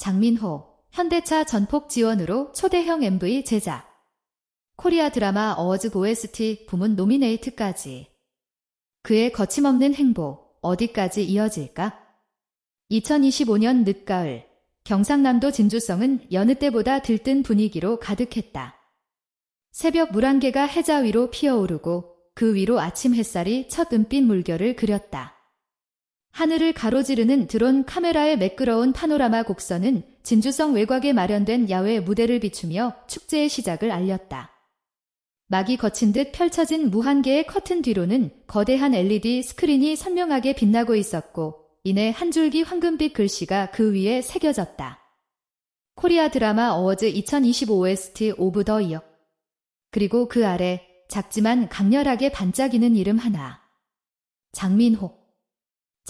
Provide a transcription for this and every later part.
장민호, 현대차 전폭 지원으로 초대형 MV 제작. 코리아 드라마 어워즈 OST 부문 노미네이트까지. 그의 거침없는 행보, 어디까지 이어질까? 2025년 늦가을, 경상남도 진주성은 여느 때보다 들뜬 분위기로 가득했다. 새벽 물안개가 해자 위로 피어오르고 그 위로 아침 햇살이 첫 은빛 물결을 그렸다. 하늘을 가로지르는 드론 카메라의 매끄러운 파노라마 곡선은 진주성 외곽에 마련된 야외 무대를 비추며 축제의 시작을 알렸다. 막이 거친 듯 펼쳐진 무한개의 커튼 뒤로는 거대한 LED 스크린이 선명하게 빛나고 있었고 이내 한 줄기 황금빛 글씨가 그 위에 새겨졌다. 코리아 드라마 어워즈 2025 OST 오브 더 이어 그리고 그 아래 작지만 강렬하게 반짝이는 이름 하나. 장민호.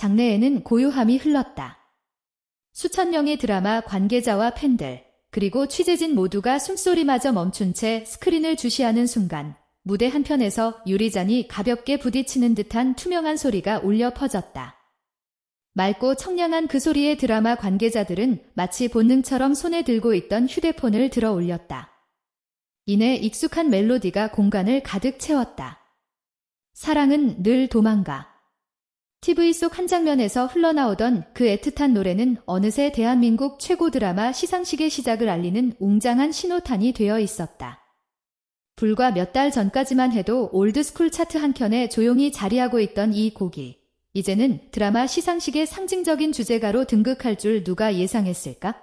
장내에는 고요함이 흘렀다. 수천 명의 드라마 관계자와 팬들, 그리고 취재진 모두가 숨소리마저 멈춘 채 스크린을 주시하는 순간 무대 한편에서 유리잔이 가볍게 부딪히는 듯한 투명한 소리가 울려 퍼졌다. 맑고 청량한 그 소리에 드라마 관계자들은 마치 본능처럼 손에 들고 있던 휴대폰을 들어 올렸다. 이내 익숙한 멜로디가 공간을 가득 채웠다. 사랑은 늘 도망가. TV 속 한 장면에서 흘러나오던 그 애틋한 노래는 어느새 대한민국 최고 드라마 시상식의 시작을 알리는 웅장한 신호탄이 되어 있었다. 불과 몇 달 전까지만 해도 올드스쿨 차트 한 켠에 조용히 자리하고 있던 이 곡이 이제는 드라마 시상식의 상징적인 주제가로 등극할 줄 누가 예상했을까?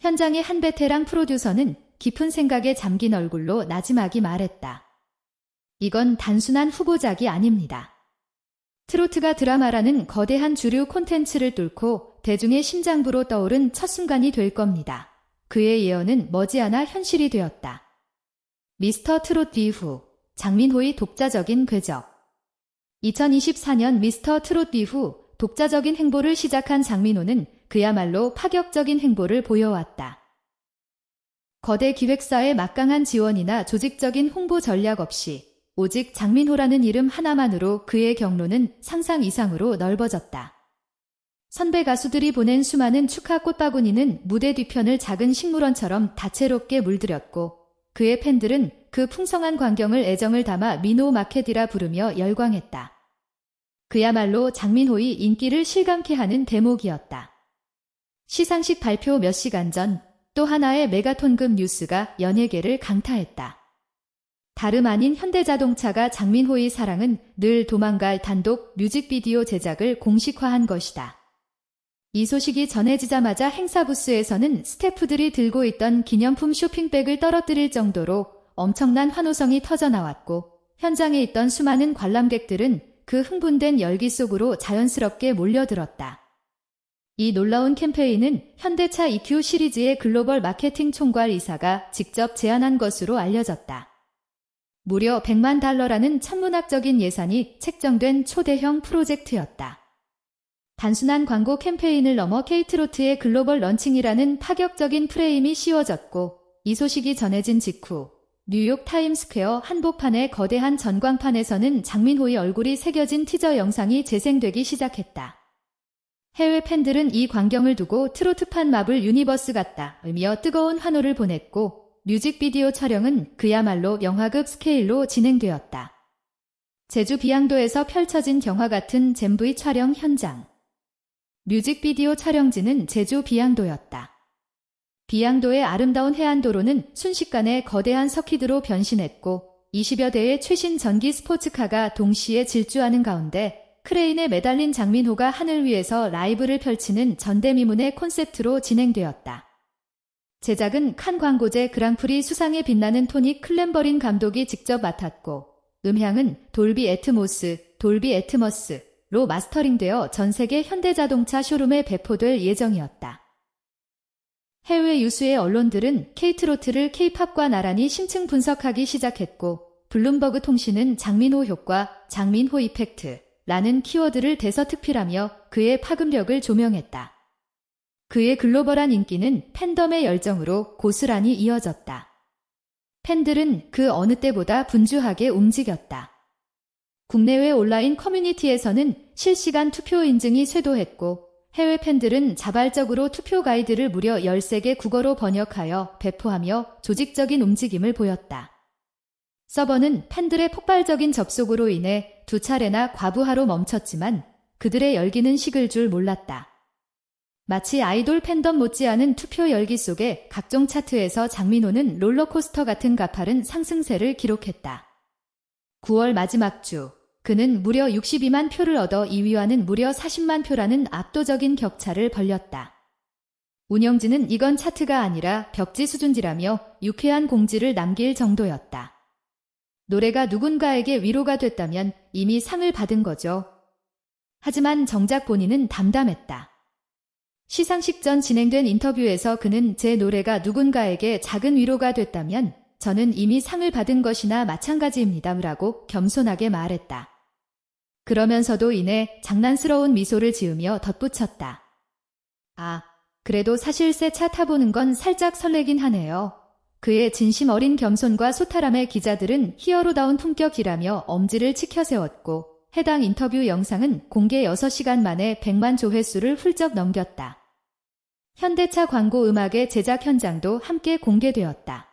현장의 한 베테랑 프로듀서는 깊은 생각에 잠긴 얼굴로 나지막이 말했다. 이건 단순한 후보작이 아닙니다. 트로트가 드라마라는 거대한 주류 콘텐츠를 뚫고 대중의 심장부로 떠오른 첫 순간이 될 겁니다. 그의 예언은 머지않아 현실이 되었다. 미스터 트롯 이후 장민호의 독자적인 궤적 2024년 미스터 트롯 이후 독자적인 행보를 시작한 장민호는 그야말로 파격적인 행보를 보여왔다. 거대 기획사의 막강한 지원이나 조직적인 홍보 전략 없이 오직 장민호라는 이름 하나만으로 그의 경로는 상상 이상으로 넓어졌다. 선배 가수들이 보낸 수많은 축하 꽃바구니는 무대 뒤편을 작은 식물원처럼 다채롭게 물들였고 그의 팬들은 그 풍성한 광경을 애정을 담아 민호 마켓이라 부르며 열광했다. 그야말로 장민호의 인기를 실감케 하는 대목이었다. 시상식 발표 몇 시간 전 또 하나의 메가톤급 뉴스가 연예계를 강타했다. 다름 아닌 현대자동차가 장민호의 사랑은 늘 도망갈 단독 뮤직비디오 제작을 공식화한 것이다. 이 소식이 전해지자마자 행사 부스에서는 스태프들이 들고 있던 기념품 쇼핑백을 떨어뜨릴 정도로 엄청난 환호성이 터져나왔고 현장에 있던 수많은 관람객들은 그 흥분된 열기 속으로 자연스럽게 몰려들었다. 이 놀라운 캠페인은 현대차 EQ 시리즈의 글로벌 마케팅 총괄 이사가 직접 제안한 것으로 알려졌다. 무려 100만 달러라는 천문학적인 예산이 책정된 초대형 프로젝트였다. 단순한 광고 캠페인을 넘어 케이트로트의 글로벌 런칭이라는 파격적인 프레임이 씌워졌고 이 소식이 전해진 직후 뉴욕 타임스퀘어 한복판의 거대한 전광판에서는 장민호의 얼굴이 새겨진 티저 영상이 재생되기 시작했다. 해외 팬들은 이 광경을 두고 트로트판 마블 유니버스 같다 으며 뜨거운 환호를 보냈고 뮤직비디오 촬영은 그야말로 영화급 스케일로 진행되었다. 제주 비양도에서 펼쳐진 경화 같은 잼브이 촬영 현장. 뮤직비디오 촬영지는 제주 비양도였다. 비양도의 아름다운 해안도로는 순식간에 거대한 서키드로 변신했고 20여 대의 최신 전기 스포츠카가 동시에 질주하는 가운데 크레인에 매달린 장민호가 하늘 위에서 라이브를 펼치는 전대미문의 콘셉트로 진행되었다. 제작은 칸 광고제 그랑프리 수상에 빛나는 토니 클램버린 감독이 직접 맡았고 음향은 돌비 애트모스, 돌비 애트머스로 마스터링되어 전 세계 현대자동차 쇼룸에 배포될 예정이었다. 해외 유수의 언론들은 케이트로트를 케이팝과 나란히 심층 분석하기 시작했고 블룸버그 통신은 장민호 효과, 장민호 이펙트, 라는 키워드를 대서특필하며 그의 파급력을 조명했다. 그의 글로벌한 인기는 팬덤의 열정으로 고스란히 이어졌다. 팬들은 그 어느 때보다 분주하게 움직였다. 국내외 온라인 커뮤니티에서는 실시간 투표 인증이 쇄도했고 해외 팬들은 자발적으로 투표 가이드를 무려 13개 국어로 번역하여 배포하며 조직적인 움직임을 보였다. 서버는 팬들의 폭발적인 접속으로 인해 두 차례나 과부하로 멈췄지만 그들의 열기는 식을 줄 몰랐다. 마치 아이돌 팬덤 못지않은 투표 열기 속에 각종 차트에서 장민호는 롤러코스터 같은 가파른 상승세를 기록했다. 9월 마지막 주, 그는 무려 62만 표를 얻어 2위와는 무려 40만 표라는 압도적인 격차를 벌렸다. 운영진은 이건 차트가 아니라 벽지 수준지라며 유쾌한 공지를 남길 정도였다. 노래가 누군가에게 위로가 됐다면 이미 상을 받은 거죠. 하지만 정작 본인은 담담했다. 시상식 전 진행된 인터뷰에서 그는 제 노래가 누군가에게 작은 위로가 됐다면 저는 이미 상을 받은 것이나 마찬가지입니다. 라고 겸손하게 말했다. 그러면서도 이내 장난스러운 미소를 지으며 덧붙였다. 아, 그래도 사실 새 차 타보는 건 살짝 설레긴 하네요. 그의 진심 어린 겸손과 소탈함에 기자들은 히어로다운 품격이라며 엄지를 치켜세웠고 해당 인터뷰 영상은 공개 6시간 만에 100만 조회수를 훌쩍 넘겼다. 현대차 광고 음악의 제작 현장도 함께 공개되었다.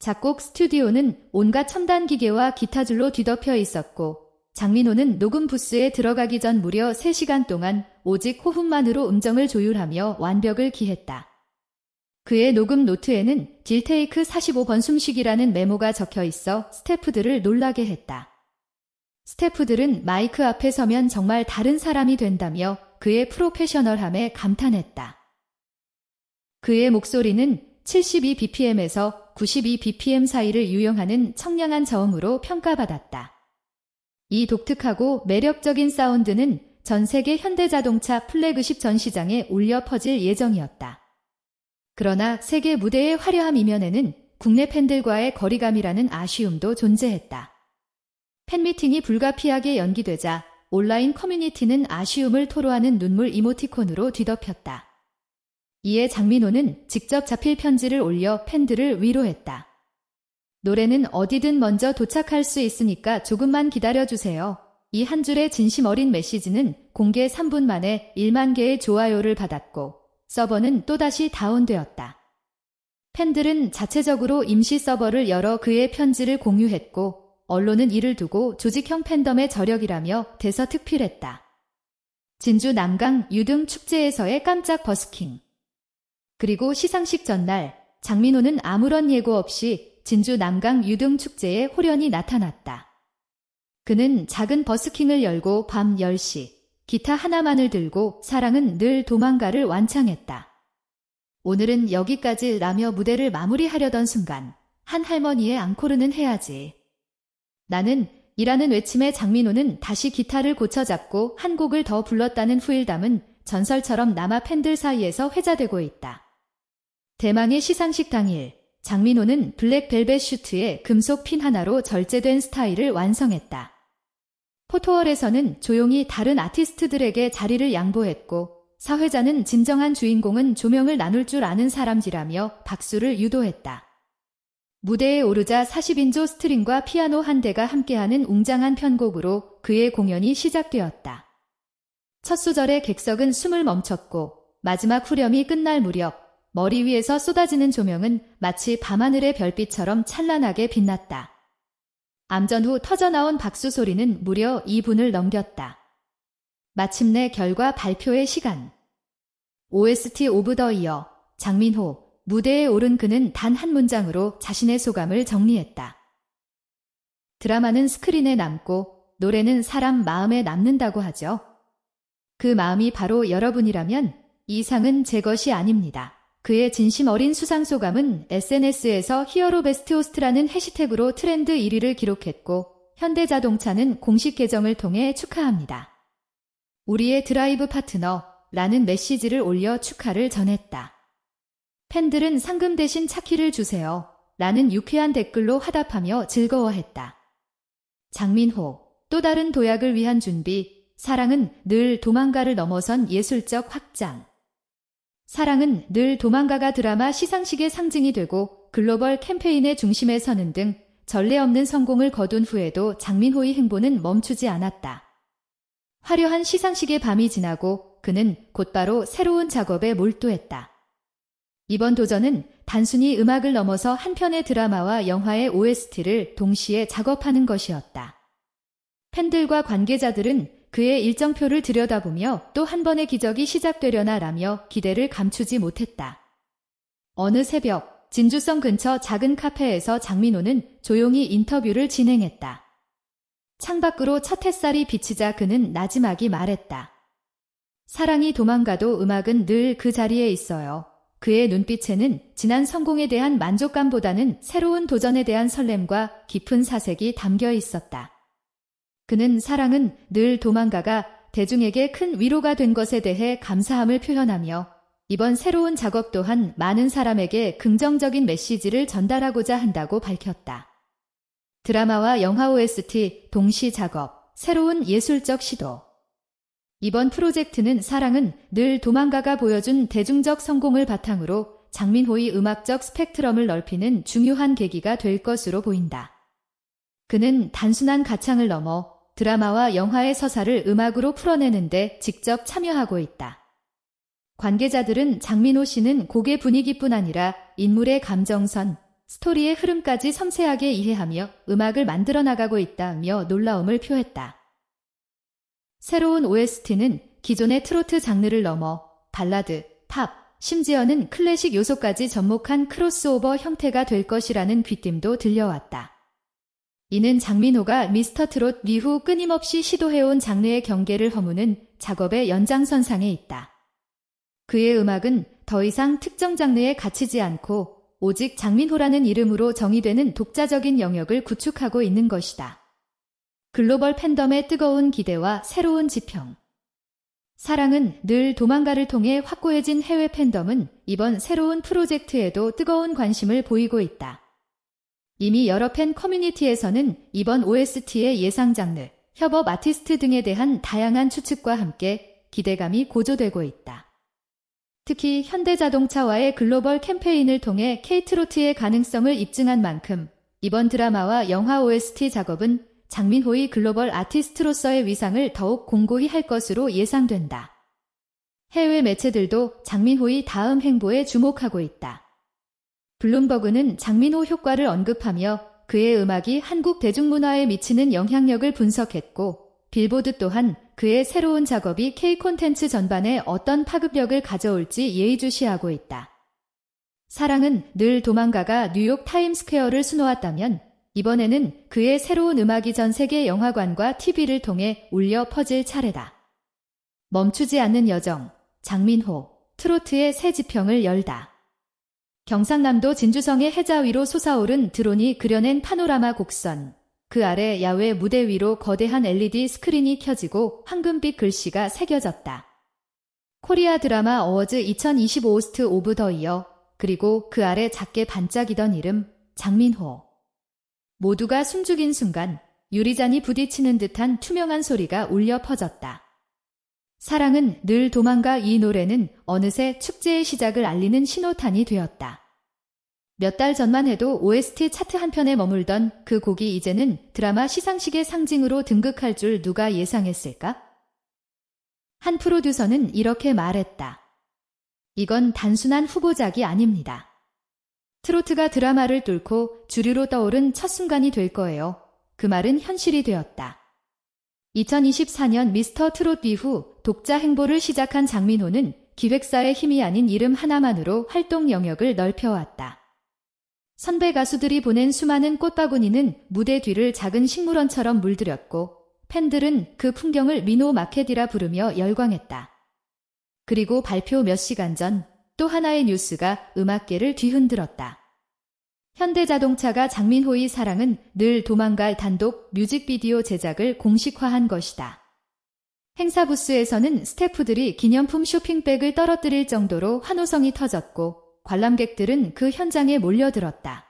작곡 스튜디오는 온갖 첨단 기계와 기타줄로 뒤덮여 있었고 장민호는 녹음 부스에 들어가기 전 무려 3시간 동안 오직 호흡만으로 음정을 조율하며 완벽을 기했다. 그의 녹음 노트에는 딜테이크 45번 숨쉬기라는 메모가 적혀 있어 스태프들을 놀라게 했다. 스태프들은 마이크 앞에 서면 정말 다른 사람이 된다며 그의 프로페셔널함에 감탄했다. 그의 목소리는 72bpm에서 92bpm 사이를 유용하는 청량한 저음으로 평가받았다. 이 독특하고 매력적인 사운드는 전 세계 현대자동차 플래그십 전시장에 울려 퍼질 예정이었다. 그러나 세계 무대의 화려함 이면에는 국내 팬들과의 거리감이라는 아쉬움도 존재했다. 팬미팅이 불가피하게 연기되자 온라인 커뮤니티는 아쉬움을 토로하는 눈물 이모티콘으로 뒤덮였다. 이에 장민호는 직접 자필 편지를 올려 팬들을 위로했다. 노래는 어디든 먼저 도착할 수 있으니까 조금만 기다려주세요. 이 한 줄의 진심 어린 메시지는 공개 3분 만에 1만 개의 좋아요를 받았고 서버는 또다시 다운되었다. 팬들은 자체적으로 임시 서버를 열어 그의 편지를 공유했고 언론은 이를 두고 조직형 팬덤의 저력이라며 대서특필했다. 진주 남강 유등 축제에서의 깜짝 버스킹. 그리고 시상식 전날 장민호는 아무런 예고 없이 진주 남강 유등 축제에 홀연히 나타났다. 그는 작은 버스킹을 열고 밤 10시 기타 하나만을 들고 사랑은 늘 도망가를 완창했다. 오늘은 여기까지 라며 무대를 마무리하려던 순간 한 할머니의 앙코르는 해야지. 나는 이라는 외침에 장민호는 다시 기타를 고쳐잡고 한 곡을 더 불렀다는 후일담은 전설처럼 남아 팬들 사이에서 회자되고 있다. 대망의 시상식 당일 장민호는 블랙 벨벳 슈트에 금속 핀 하나로 절제된 스타일을 완성했다. 포토월에서는 조용히 다른 아티스트들에게 자리를 양보했고 사회자는 진정한 주인공은 조명을 나눌 줄 아는 사람지라며 박수를 유도했다. 무대에 오르자 40인조 스트링과 피아노 한 대가 함께하는 웅장한 편곡으로 그의 공연이 시작되었다. 첫 소절의 객석은 숨을 멈췄고 마지막 후렴이 끝날 무렵 머리 위에서 쏟아지는 조명은 마치 밤하늘의 별빛처럼 찬란하게 빛났다. 암전 후 터져나온 박수 소리는 무려 2분을 넘겼다. 마침내 결과 발표의 시간. OST 오브 더 이어 장민호 무대에 오른 그는 단 한 문장으로 자신의 소감을 정리했다. 드라마는 스크린에 남고 노래는 사람 마음에 남는다고 하죠. 그 마음이 바로 여러분이라면 이 상은 제 것이 아닙니다. 그의 진심 어린 수상 소감은 SNS에서 히어로 베스트 호스트라는 해시태그로 트렌드 1위를 기록했고 현대자동차는 공식 계정을 통해 축하합니다. 우리의 드라이브 파트너 라는 메시지를 올려 축하를 전했다. 팬들은 상금 대신 차키를 주세요. 라는 유쾌한 댓글로 화답하며 즐거워했다. 장민호, 또 다른 도약을 위한 준비, 사랑은 늘 도망가를 넘어선 예술적 확장. 사랑은 늘 도망가가 드라마 시상식의 상징이 되고 글로벌 캠페인의 중심에 서는 등 전례 없는 성공을 거둔 후에도 장민호의 행보는 멈추지 않았다. 화려한 시상식의 밤이 지나고 그는 곧바로 새로운 작업에 몰두했다. 이번 도전은 단순히 음악을 넘어서 한 편의 드라마와 영화의 OST를 동시에 작업하는 것이었다. 팬들과 관계자들은 그의 일정표를 들여다보며 또 한 번의 기적이 시작되려나 라며 기대를 감추지 못했다. 어느 새벽 진주성 근처 작은 카페에서 장민호는 조용히 인터뷰를 진행했다. 창밖으로 첫 햇살이 비치자 그는 나지막이 말했다. 사랑이 도망가도 음악은 늘 그 자리에 있어요. 그의 눈빛에는 지난 성공에 대한 만족감보다는 새로운 도전에 대한 설렘과 깊은 사색이 담겨 있었다. 그는 사랑은 늘 도망가가 대중에게 큰 위로가 된 것에 대해 감사함을 표현하며 이번 새로운 작업 또한 많은 사람에게 긍정적인 메시지를 전달하고자 한다고 밝혔다. 드라마와 영화 OST 동시 작업, 새로운 예술적 시도. 이번 프로젝트는 사랑은 늘 도망가가 보여준 대중적 성공을 바탕으로 장민호의 음악적 스펙트럼을 넓히는 중요한 계기가 될 것으로 보인다. 그는 단순한 가창을 넘어 드라마와 영화의 서사를 음악으로 풀어내는데 직접 참여하고 있다. 관계자들은 장민호 씨는 곡의 분위기뿐 아니라 인물의 감정선, 스토리의 흐름까지 섬세하게 이해하며 음악을 만들어 나가고 있다며 놀라움을 표했다. 새로운 OST는 기존의 트로트 장르를 넘어 발라드, 팝, 심지어는 클래식 요소까지 접목한 크로스오버 형태가 될 것이라는 귀띔도 들려왔다. 이는 장민호가 미스터 트롯 이후 끊임없이 시도해온 장르의 경계를 허무는 작업의 연장선상에 있다. 그의 음악은 더 이상 특정 장르에 갇히지 않고 오직 장민호라는 이름으로 정의되는 독자적인 영역을 구축하고 있는 것이다. 글로벌 팬덤의 뜨거운 기대와 새로운 지평. 사랑은 늘 도망가를 통해 확고해진 해외 팬덤은 이번 새로운 프로젝트에도 뜨거운 관심을 보이고 있다. 이미 여러 팬 커뮤니티에서는 이번 OST의 예상 장르, 협업 아티스트 등에 대한 다양한 추측과 함께 기대감이 고조되고 있다. 특히 현대자동차와의 글로벌 캠페인을 통해 K트로트의 가능성을 입증한 만큼 이번 드라마와 영화 OST 작업은 장민호의 글로벌 아티스트로서의 위상을 더욱 공고히 할 것으로 예상된다. 해외 매체들도 장민호의 다음 행보에 주목하고 있다. 블룸버그는 장민호 효과를 언급하며 그의 음악이 한국 대중문화에 미치는 영향력을 분석했고 빌보드 또한 그의 새로운 작업이 K 콘텐츠 전반에 어떤 파급력을 가져올지 예의주시하고 있다. 사랑은 늘 도망가가 뉴욕 타임스퀘어를 수놓았다면 이번에는 그의 새로운 음악이 전 세계 영화관과 TV를 통해 울려 퍼질 차례다. 멈추지 않는 여정, 장민호, 트로트의 새 지평을 열다. 경상남도 진주성의 해자 위로 솟아오른 드론이 그려낸 파노라마 곡선. 그 아래 야외 무대 위로 거대한 LED 스크린이 켜지고 황금빛 글씨가 새겨졌다. 코리아 드라마 어워즈 2025 스트 오브 더 이어 그리고 그 아래 작게 반짝이던 이름 장민호. 모두가 숨죽인 순간 유리잔이 부딪히는 듯한 투명한 소리가 울려 퍼졌다. 사랑은 늘 도망가 이 노래는 어느새 축제의 시작을 알리는 신호탄이 되었다. 몇 달 전만 해도 OST 차트 한 편에 머물던 그 곡이 이제는 드라마 시상식의 상징으로 등극할 줄 누가 예상했을까? 한 프로듀서는 이렇게 말했다. 이건 단순한 후보작이 아닙니다. 트로트가 드라마를 뚫고 주류로 떠오른 첫 순간이 될 거예요. 그 말은 현실이 되었다. 2024년 미스터 트롯 이후 독자 행보를 시작한 장민호는 기획사의 힘이 아닌 이름 하나만으로 활동 영역을 넓혀왔다. 선배 가수들이 보낸 수많은 꽃바구니는 무대 뒤를 작은 식물원처럼 물들였고 팬들은 그 풍경을 미노 마켓이라 부르며 열광했다. 그리고 발표 몇 시간 전 또 하나의 뉴스가 음악계를 뒤흔들었다. 현대자동차가 장민호의 사랑은 늘 도망갈 단독 뮤직비디오 제작을 공식화한 것이다. 행사 부스에서는 스태프들이 기념품 쇼핑백을 떨어뜨릴 정도로 환호성이 터졌고 관람객들은 그 현장에 몰려들었다.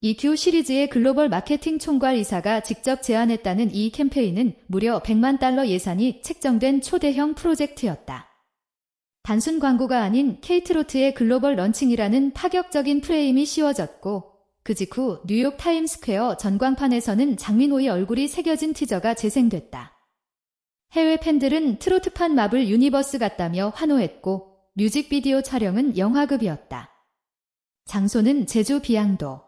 EQ 시리즈의 글로벌 마케팅 총괄 이사가 직접 제안했다는 이 캠페인은 무려 100만 달러 예산이 책정된 초대형 프로젝트였다. 단순 광고가 아닌 케이트로트의 글로벌 런칭이라는 파격적인 프레임이 씌워졌고 그 직후 뉴욕 타임스퀘어 전광판에서는 장민호의 얼굴이 새겨진 티저가 재생됐다. 해외 팬들은 트로트판 마블 유니버스 같다며 환호했고 뮤직비디오 촬영은 영화급이었다. 장소는 제주 비양도.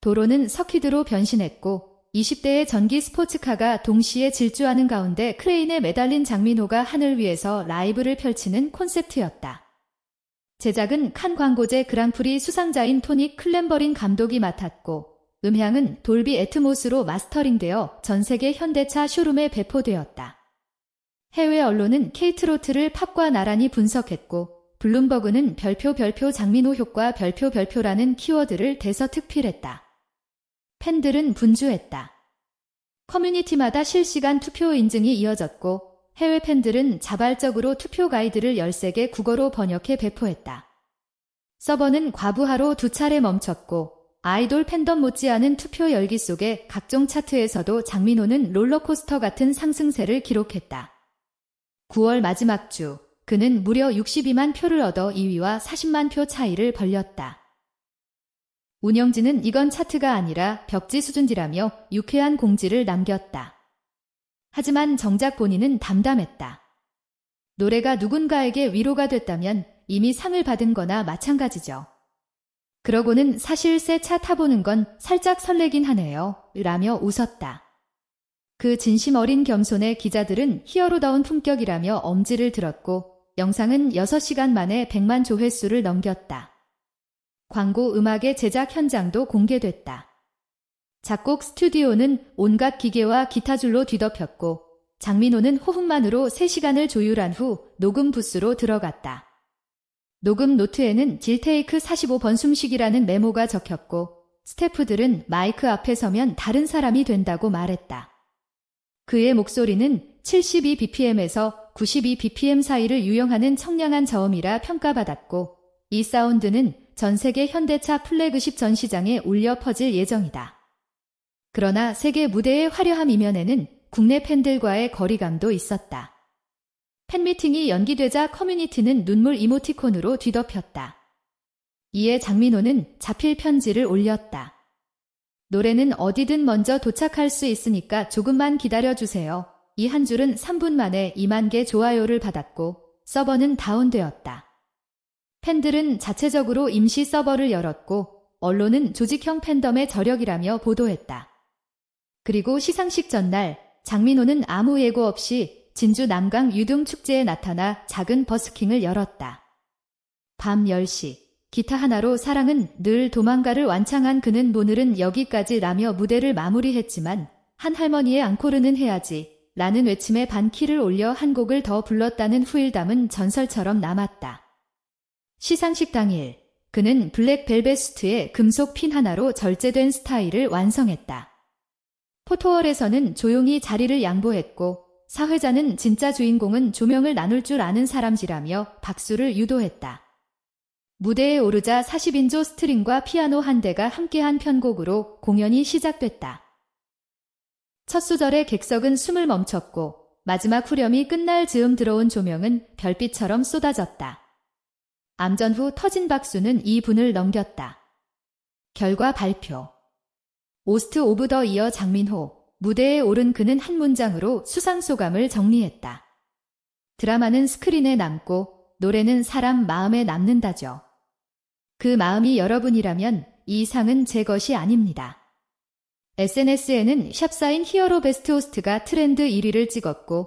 도로는 서키드로 변신했고 20대의 전기 스포츠카가 동시에 질주하는 가운데 크레인에 매달린 장민호가 하늘 위에서 라이브를 펼치는 콘셉트였다. 제작은 칸 광고제 그랑프리 수상자인 토니 클램버린 감독이 맡았고 음향은 돌비 애트모스로 마스터링되어 전 세계 현대차 쇼룸에 배포되었다. 해외 언론은 케이트로트를 팝과 나란히 분석했고 블룸버그는 별표 별표 장민호 효과 별표 별표라는 키워드를 대서 특필했다. 팬들은 분주했다. 커뮤니티마다 실시간 투표 인증이 이어졌고 해외 팬들은 자발적으로 투표 가이드를 13개 국어로 번역해 배포했다. 서버는 과부하로 두 차례 멈췄고 아이돌 팬덤 못지않은 투표 열기 속에 각종 차트에서도 장민호는 롤러코스터 같은 상승세를 기록했다. 9월 마지막 주 그는 무려 62만 표를 얻어 2위와 40만 표 차이를 벌렸다. 운영진은 이건 차트가 아니라 벽지 수준지라며 유쾌한 공지를 남겼다. 하지만 정작 본인은 담담했다. 노래가 누군가에게 위로가 됐다면 이미 상을 받은 거나 마찬가지죠. 그러고는 사실 새 차 타보는 건 살짝 설레긴 하네요. 라며 웃었다. 그 진심 어린 겸손의 기자들은 히어로다운 품격이라며 엄지를 들었고 영상은 6시간 만에 100만 조회수를 넘겼다. 광고 음악의 제작 현장도 공개됐다. 작곡 스튜디오는 온갖 기계와 기타줄로 뒤덮였고 장민호는 호흡만으로 3시간을 조율한 후 녹음 부스로 들어갔다. 녹음 노트에는 딜테이크 45번 숨쉬기라는 메모가 적혔고 스태프들은 마이크 앞에 서면 다른 사람이 된다고 말했다. 그의 목소리는 72bpm에서 92bpm 사이를 유영하는 청량한 저음이라 평가받았고 이 사운드는 전 세계 현대차 플래그십 전시장에 울려 퍼질 예정이다. 그러나 세계 무대의 화려함 이면에는 국내 팬들과의 거리감도 있었다. 팬미팅이 연기되자 커뮤니티는 눈물 이모티콘으로 뒤덮였다. 이에 장민호는 자필 편지를 올렸다. 노래는 어디든 먼저 도착할 수 있으니까 조금만 기다려주세요. 이 한 줄은 3분 만에 2만 개 좋아요를 받았고 서버는 다운되었다. 팬들은 자체적으로 임시 서버를 열었고 언론은 조직형 팬덤의 저력이라며 보도했다. 그리고 시상식 전날 장민호는 아무 예고 없이 진주 남강 유등 축제에 나타나 작은 버스킹을 열었다. 밤 10시 기타 하나로 사랑은 늘 도망가를 완창한 그는 오늘은 여기까지 라며 무대를 마무리했지만 한 할머니의 앙코르는 해야지 라는 외침에 반키를 올려 한 곡을 더 불렀다는 후일담은 전설처럼 남았다. 시상식 당일 그는 블랙 벨벳 수트에 금속 핀 하나로 절제된 스타일을 완성했다. 포토월에서는 조용히 자리를 양보했고 사회자는 진짜 주인공은 조명을 나눌 줄 아는 사람지라며 박수를 유도했다. 무대에 오르자 40인조 스트링과 피아노 한 대가 함께한 편곡으로 공연이 시작됐다. 첫 소절의 객석은 숨을 멈췄고 마지막 후렴이 끝날 즈음 들어온 조명은 별빛처럼 쏟아졌다. 암전 후 터진 박수는 2분을 넘겼다. 결과 발표. 오스트 오브 더 이어 장민호. 무대에 오른 그는 한 문장으로 수상 소감을 정리했다. 드라마는 스크린에 남고 노래는 사람 마음에 남는다죠. 그 마음이 여러분이라면 이 상은 제 것이 아닙니다. SNS에는 샵사인 히어로 베스트 호스트가 트렌드 1위를 찍었고